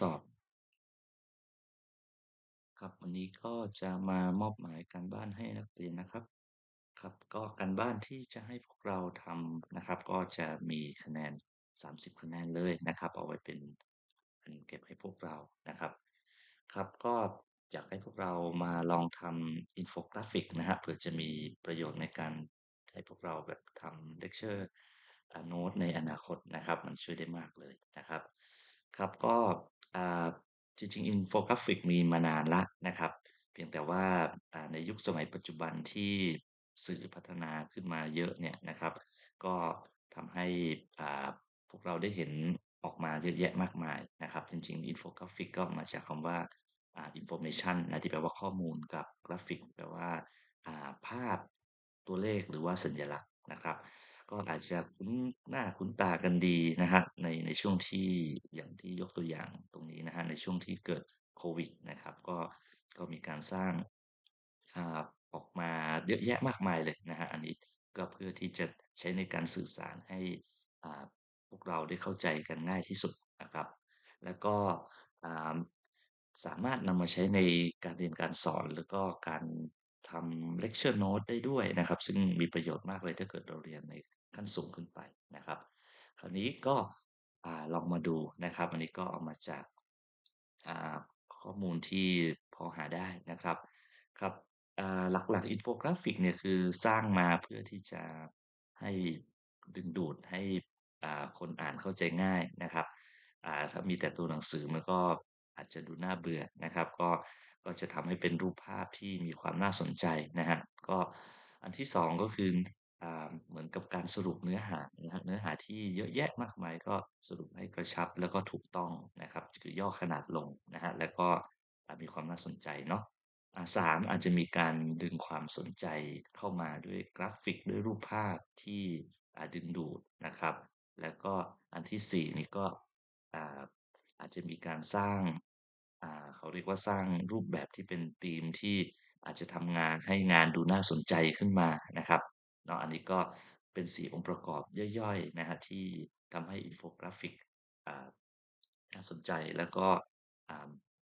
สอบ ครับ วันนี้ก็จะมามอบหมายการบ้านให้นักเรียนนะครับ ครับ ก็การบ้านที่จะให้พวกเราทำนะครับ ก็จะมีคะแนน 30 คะแนนเลยนะครับ เอาไว้เป็นอันเก็บให้พวกเรานะครับ ครับก็อยากให้พวกเรามาลองทำอินโฟกราฟิกนะครับเผื่อจะมีประโยชน์ในการให้พวกเราแบบทำเลคเชอร์โน้ตในอนาคตนะครับ มันช่วยได้มากเลยนะครับ ครับก็ จริงๆอินโฟกราฟิกมีมานานแล้วนะครับ เพียงแต่ว่าอ่าในยุคสมัยปัจจุบันที่สื่อพัฒนาขึ้นมาเยอะเนี่ยนะครับ ก็ทำให้อ่าพวกเราได้เห็นออกมาเยอะแยะมากมายนะครับ จริงๆอินโฟกราฟิกก็มาจากคำว่าอ่า information นะที่แปลว่าข้อมูลกับกราฟิกแปลว่าอ่าภาพตัวเลขหรือว่าสัญลักษณ์นะครับ ก็อาจจะคุ้นหน้าคุ้นตากันดีนะครับในในช่วงที่อย่างที่ยกตัวอย่าง นี้นะครับในช่วงที่เกิดโควิดนะครับ ก็ก็มีการสร้างออกมาเยอะแยะมากมายเลยนะครับอันนี้ก็เพื่อที่จะใช้ในการสื่อสารให้พวกเราได้เข้าใจกันง่ายที่สุดนะครับ แล้วก็สามารถนำมาใช้ในการเรียนการสอนแล้วก็การทำเลคเชอร์โน้ตได้ด้วยนะครับ ซึ่งมีประโยชน์มากเลยถ้าเกิดเราเรียนในขั้นสูงขึ้นไปนะครับ คราวนี้ก็อลองมาดูนะครับ อันนี้ก็เอามาจาก อ่าข้อมูลที่พอหาได้นะครับ ครับอ่าหลักๆ อินโฟกราฟิกเนี่ยคือสร้างมาเพื่อที่จะให้ดึงดูดให้อ่าคนอ่านเข้าใจง่ายนะครับอ่าถ้ามีแต่ตัวหนังสือมันก็อาจจะดูน่าเบื่อนะครับ ก็ก็จะทำให้เป็นรูปภาพที่มีความน่าสนใจนะครับก็อันที่2ก็คือ เหมือนกับการสรุปเนื้อหานะครับเนื้อหาที่เยอะแยะมากมายก็สรุปให้กระชับแล้วก็ถูกต้องนะครับ คือย่อขนาดลงนะครับแล้วก็มีความน่าสนใจเนาะอ่า3อาจจะมีการดึงความสนใจเข้ามาด้วยกราฟิกด้วยรูปภาพที่ดึงดูดนะครับ แล้วก็อันที่4นี่ก็อาอาจจะมีการสร้างาเขาเรียกว่าสร้างรูปแบบที่เป็นธีมที่อาจจะทำงานให้งานดูน่าสนใจขึ้นมานะครับ เนาะอันนี้ก็เป็น4องค์ประกอบย่อยๆนะครับที่ทำให้อินโฟกราฟิกน่าสนใจแล้วก็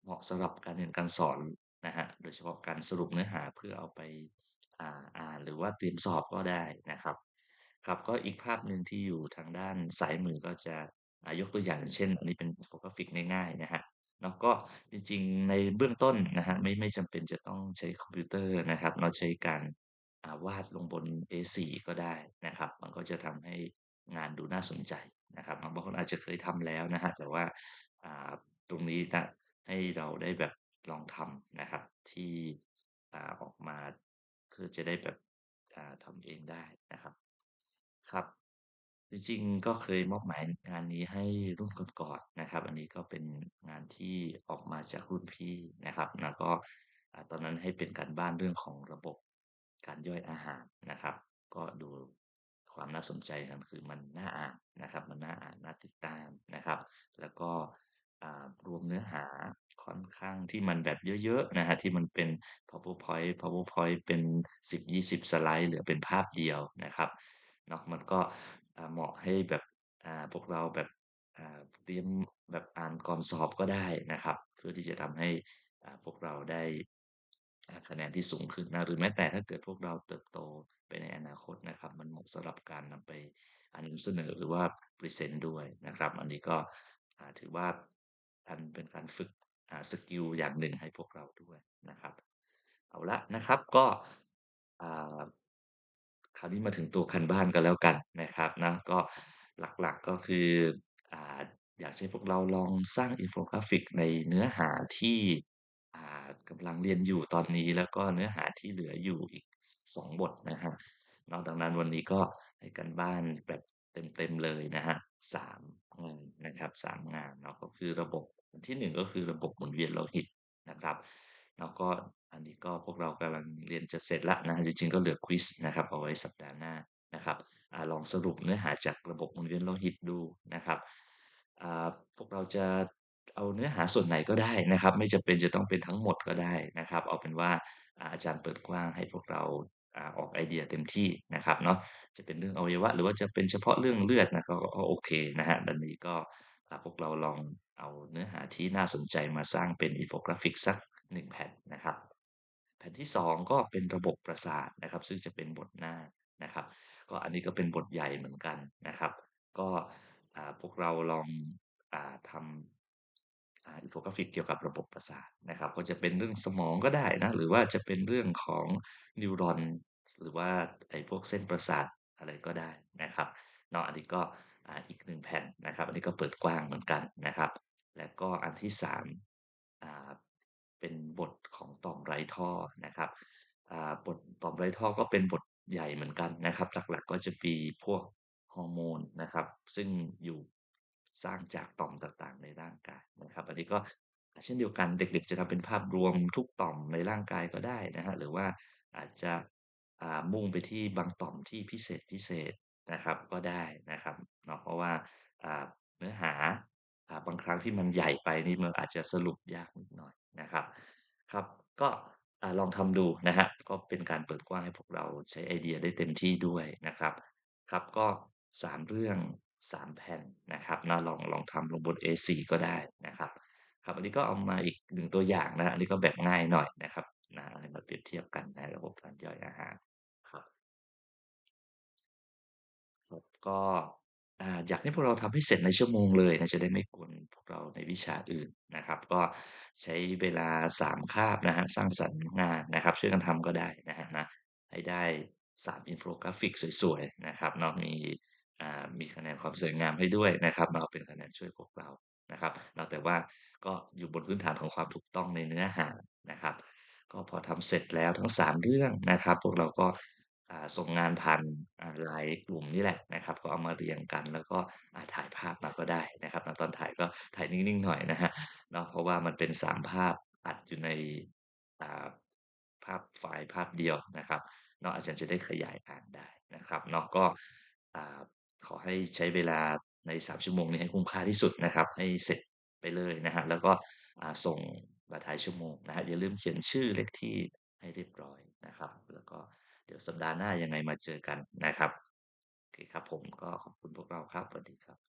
เหมาะสำหรับการเรียนการสอนนะครับโดยเฉพาะการสรุปเนื้อหาเพื่อเอาไปอ่าอานหรือว่าเตรียมสอบก็ได้นะครับครับก็อีกภาพหนึ่งที่อยู่ทางด้านซ้ายมือก็จะยกตัวอย่างเช่น อันนี้เป็นอินโฟกราฟิกง่ายๆนะครับเนาก็จริงๆในเบื้องต้นนะครับไม่ไม่จำเป็นจะต้องใช้คอมพิวเตอร์นะครับ เราใช้การ วาดลงบน A4 ก็ได้นะครับ มันก็จะทำให้งานดูน่าสนใจนะครับบางคนอาจจะเคยทำแล้วนะครับแต่ว่าาตรงนี้จะให้เราได้แบบลองทำนะครับที่ออกมาเพื่อจะได้แบบอ่าทำเองได้นะครับครับจริงๆก็เคยมอบหมายงานนี้ให้รุ่นก่อนๆนะครับ อันนี้ก็เป็นงานที่ออกมาจากรุ่นพี่นะครับแล้วก็ตอนนั้นให้เป็นการบ้านเรื่องของระบบ การย่อยอาหารนะครับ ก็ดูความน่าสนใจกันคือมันน่าอ่านนะครับ มันน่าอ่านน่าติดตามนะครับ แล้วก็รวมเนื้อหาค่อนข้างที่มันแบบเยอะๆนะครับที่มันเป็น PowerPoint PowerPoint เป็น 10-20 สไลด์หลือเป็นภาพเดียวนะครับเนาะมันก็เหมาะให้แบบพวกเราแบบเตรียมแบบอ่านก่อนสอบก็ได้นะครับ เพื่อที่จะทำให้พวกเราได้ คะแนนที่สูงขึ้นนะหรือแม้แต่ถ้าเกิดพวกเราเติบโตไปในอนาคตนะครับ มันเหมาะสำหรับการนำไปอ่านเสนอหรือว่าพรีเซนต์ด้วยนะครับ อันนี้ก็ถือว่าอันเป็นการฝึกสกิลอย่างหนึ่งให้พวกเราด้วยนะครับ เอาละนะครับก็คราวนี้มาถึงตัวการบ้านกันแล้วกันนะครับนะก็หลักๆก็คือออยากให้พวกเราลองสร้างอินโฟกราฟิกในเนื้อหาที่ กำลังเรียนอยู่ตอนนี้ แล้วก็เนื้อหาที่เหลืออยู่อีกส2บทนะครับเนาะดังนั้นวันนี้ก็ให้การบ้านแบบเต็มๆเลยนะครับ3งานนะครับ3งานเนาะก็คือระบบอันที่1ก็คือระบบหมุนเวียนโลหิตนะครับแล้วก็อันนี้ก็พวกเรากำลังเรียนจะเสร็จแล้วนะจริงๆก็เหลือควิซนะครับเอาไว้สัปดาห์หน้านะครับอลองสรุปเนื้อหาจากระบบหมุนเวียนโลหิตดูนะครับพวกเราจะ เอาเนื้อหาส่วนไหนก็ได้นะครับ ไม่จำเป็นจะต้องเป็นทั้งหมดก็ได้นะครับ เอาเป็นว่าอาจารย์เปิดกว้างให้พวกเราออกไอเดียเต็มที่นะครับเนาะจะเป็นเรื่องอวัยวะ หรือว่าจะเป็นเฉพาะเรื่องเลือดนะก็โอเคนะครับอันนี้ก็พวกเราลองเอาเนื้อหาที่น่าสนใจมาสร้างเป็นอินโฟกราฟิกสัก 1 แผ่นนะครับ แผ่นที่ 2 ก็เป็นระบบประสาทนะครับ ซึ่งจะเป็นบทหน้านะครับ ก็อันนี้ก็เป็นบทใหญ่เหมือนกันนะครับ ก็พวกเราลองอทำ อินโฟกราฟิกเกี่ยวกับระบบประสาทนะครับ ก็จะเป็นเรื่องสมองก็ได้นะ หรือว่าจะเป็นเรื่องของนิวรอนหรือว่าไอ้พวกเส้นประสาทอะไรก็ได้นะครับเนาะอันนี้ก็อ่าอีก1แผ่นนะครับ อันนี้ก็เปิดกว้างเหมือนกันนะครับ แล้วก็อันที่3อ่าเป็นบทของต่อมไรท่อนะครับบทต่อมไรท่อก็เป็นบทใหญ่เหมือนกันนะครับ หลักๆก็จะมีพวกฮอร์โมนนะครับ ซึ่งอยู่ สร้างจากต่อมต่างๆ ในร่างกายนะครับอันนี้ก็เช่นเดียวกันเด็กๆ จะทำเป็นภาพรวมทุกต่อมในร่างกายก็ได้นะครับหรือว่าอาจจะมุ่งไปที่บางต่อมที่พิเศษๆนะครับก็ได้นะครับเนาะเพราะว่าเนื้อหาบางครั้งที่มันใหญ่ไปนี่มันอาจจะสรุปยากนิดหน่อยนะครับครับก็ลองทำดูนะครับก็เป็นการเปิดกว้างให้พวกเราใช้ไอเดียได้เต็มที่ด้วยนะครับ ครับก็ 3 เรื่อง 3 แผ่นนะครับเนาะลองลองทำลงบน A4 ก็ได้นะครับครับอันนี้ก็เอามาอีก1ตัวอย่างนะอันนี้ก็แบบง่ายหน่อยนะครับนะเอามาเปรียบเทียบกันในระบบการย่อยอาหารครับครับก็อ่าอยากให้พวกเราทำให้เสร็จในชั่วโมงเลยนะจะได้ไม่กวนพวกเราในวิชาอื่นนะครับ ก็ใช้เวลา3คาบนะครับสร้างสรรค์งานนะครับ ช่วยกันทำก็ได้นะครับนะให้ได้3อินโฟกราฟิกสวยๆนะครับเนาะมี มีคะแนนความสวยงามให้ด้วยนะครับเนาเป็นคะแนนช่วยพวกเรานะครับเนาแต่ว่าก็อยู่บนพื้นฐานของความถูกต้องในเนื้อหานะครับ ก็พอทำเสร็จแล้วทั้ง 3 เรื่องนะครับ พวกเราก็ส่งงานผ่านอ่า LINE กลุ่มนี่แหละนะครับ ก็เอามาเรียงกัน แล้วก็ถ่ายภาพมาก็ได้นะครับตอนถ่ายก็ถ่ายนิ่งๆหน่อยนะครับเนาะเพราะว่ามันเป็น 3 ภาพอัดอยู่ในภาพไฟล์ภาพเดียวนะครับเนาะอาจารย์จะได้ขยายอ่านได้นะครับเนาะก็ ขอให้ใช้เวลาใน 3 ชั่วโมงนี้ให้คุ้มค่าที่สุดนะครับ ให้เสร็จไปเลยนะฮะแล้วก็อ่าส่งมาท้ายชั่วโมงนะฮะอย่าลืมเขียนชื่อเลขที่ให้เรียบร้อยนะครับ แล้วก็เดี๋ยวสัปดาห์หน้ายังไงมาเจอกันนะครับโอเคครับผมก็ขอบคุณพวกเราครับสวัสดีครับ